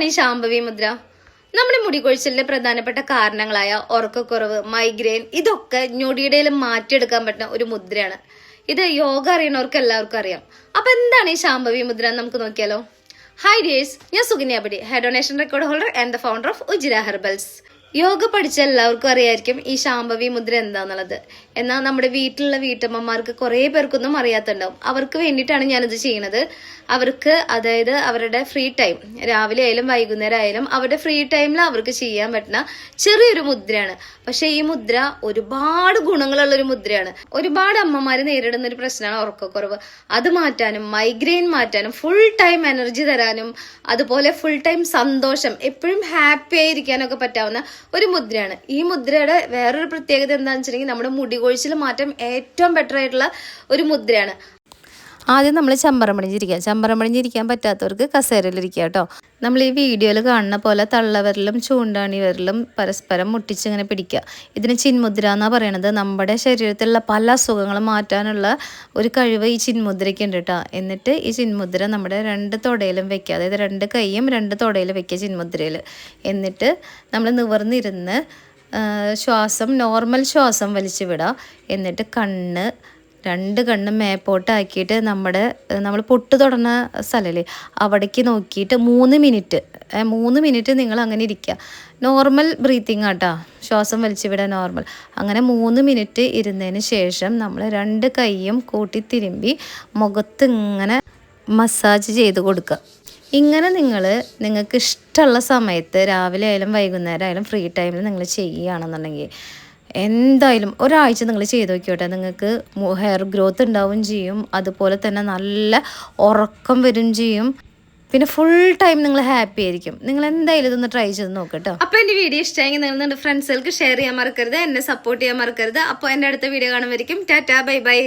എന്താണ് ഈ ശാംഭവി മുദ്ര. നമ്മുടെ മുടികൊഴിച്ചിലിന്റെ പ്രധാനപ്പെട്ട കാരണങ്ങളായ ഉറക്കക്കുറവ് മൈഗ്രെയിൻ ഇതൊക്കെ ഞൊടിയിടയിൽ മാറ്റിയെടുക്കാൻ പറ്റുന്ന ഒരു മുദ്രയാണ്. ഇത് യോഗ അറിയണവർക്ക് എല്ലാവർക്കും അറിയാം. അപ്പൊ എന്താണ് ഈ ശാംഭവി മുദ്ര നമുക്ക് നോക്കിയാലോ? ഹൈ ഡിയേഴ്സ് ഞാൻ Sukanyapadi head donation record holder and the founder of Ujira herbals yoga പഠിച്ച എല്ലാവർക്കും അറിയായിരിക്കും ഈ ശാംഭവി മുദ്ര എന്താന്നുള്ളത്. എന്നാൽ നമ്മുടെ വീട്ടിലുള്ള വീട്ടമ്മമാർക്ക് കുറേ പേർക്കൊന്നും അറിയാത്തുണ്ടാവും അവർക്ക് വേണ്ടിയിട്ടാണ് ഞാനിത് ചെയ്യുന്നത് അവർക്ക് അതായത് അവരുടെ ഫ്രീ ടൈം രാവിലെ ആയാലും വൈകുന്നേരം ആയാലും അവരുടെ ഫ്രീ ടൈമിൽ അവർക്ക് ചെയ്യാൻ പറ്റുന്ന ചെറിയൊരു മുദ്രയാണ്. പക്ഷെ ഈ മുദ്ര ഒരുപാട് ഗുണങ്ങളുള്ള ഒരു മുദ്രയാണ്. ഒരുപാട് അമ്മമാര് നേരിടുന്ന ഒരു പ്രശ്നമാണ് ഉറക്കക്കുറവ്. അത് മാറ്റാനും മൈഗ്രെയിൻ മാറ്റാനും ഫുൾ ടൈം എനർജി തരാനും അതുപോലെ ഫുൾ ടൈം സന്തോഷം എപ്പോഴും ഹാപ്പി ആയിരിക്കാനൊക്കെ പറ്റാവുന്ന ഒരു മുദ്രയാണ്. ഈ മുദ്രയുടെ വേറൊരു പ്രത്യേകത എന്താണെന്ന് വെച്ചിട്ടുണ്ടെങ്കിൽ നമ്മുടെ മുടി കൊഴിച്ചിൽ മാറ്റം ഏറ്റവും ബെറ്റർ ആയിട്ടുള്ള ഒരു മുദ്രയാണ്. ആദ്യം നമ്മൾ ചമ്പറം പണിഞ്ഞിരിക്കുക ചമ്പറം പണിഞ്ഞിരിക്കാൻ പറ്റാത്തവർക്ക് കസേരയിലിരിക്കുക കേട്ടോ. നമ്മൾ ഈ വീഡിയോയിൽ കാണുന്ന പോലെ തള്ളവരലും ചൂണ്ടാണി വിരലും പരസ്പരം മുട്ടിച്ചിങ്ങനെ പിടിക്കുക. ഇതിന് ചിന്മുദ്ര എന്നാണ് പറയണത്? നമ്മുടെ ശരീരത്തിലുള്ള പല അസുഖങ്ങളും മാറ്റാനുള്ള ഒരു കഴിവ് ഈ ചിന്മുദ്രയ്ക്ക് ഉണ്ട് കേട്ടോ. എന്നിട്ട് ഈ ചിന്മുദ്ര നമ്മുടെ രണ്ട് തുടയിലും വെക്കുക. അതായത് രണ്ട് കൈയും രണ്ട് തുടയിലും വെക്കുക ചിന്മുദ്രയിൽ. എന്നിട്ട് നമ്മൾ നിവർന്നിരുന്ന് ശ്വാസം നോർമൽ ശ്വാസം വലിച്ചു വിടുക എന്നിട്ട് കണ്ണ് രണ്ട് കണ്ണും മേപ്പോട്ടാക്കിയിട്ട് നമ്മുടെ നമ്മൾ പൊട്ട് തുടങ്ങുന്ന സ്ഥലമല്ലേ അവിടേക്ക് നോക്കിയിട്ട് മൂന്ന് മിനിറ്റ് മൂന്ന് മിനിറ്റ് നിങ്ങൾ അങ്ങനെ ഇരിക്കുക നോർമൽ ബ്രീത്തിങ് ആട്ടോ. ശ്വാസം വലിച്ചു വിടാൻ നോർമൽ അങ്ങനെ മൂന്ന് മിനിറ്റ് ഇരുന്നതിന് ശേഷം നമ്മൾ രണ്ട് കൈയും കൂട്ടി തിരുമ്പി മുഖത്ത് ഇങ്ങനെ മസാജ് ചെയ്ത് കൊടുക്കുക ഇങ്ങനെ നിങ്ങൾ നിങ്ങൾക്ക് ഇഷ്ടമുള്ള സമയത്ത് രാവിലെ ആയാലും വൈകുന്നേരം ആയാലും ഫ്രീ ടൈമിൽ നിങ്ങൾ ചെയ്യുകയാണെന്നുണ്ടെങ്കിൽ എന്തായാലും ഒരാഴ്ച നിങ്ങൾ ചെയ്ത് നോക്കിയോട്ടെ. നിങ്ങൾക്ക് ഹെയർ ഗ്രോത്ത് ഉണ്ടാവും ചെയ്യും. അതുപോലെ തന്നെ നല്ല ഉറക്കം വരും ചെയ്യും. പിന്നെ ഫുൾ ടൈം നിങ്ങൾ ഹാപ്പി ആയിരിക്കും. നിങ്ങൾ എന്തായാലും ഇതൊന്ന് ട്രൈ ചെയ്ത് നോക്കട്ടോ. അപ്പൊ എന്റെ വീഡിയോ ഇഷ്ടമെങ്കിൽ നിങ്ങൾ നിങ്ങളുടെ ഫ്രണ്ട്സുകൾക്ക് ഷെയർ ചെയ്യാൻ മറക്കരുത്. എന്നെ സപ്പോർട്ട് ചെയ്യാൻ മറക്കരുത്. അപ്പോൾ എന്റെ അടുത്ത വീഡിയോ കാണുമായിരിക്കും ടാറ്റാ ബൈ ബൈ.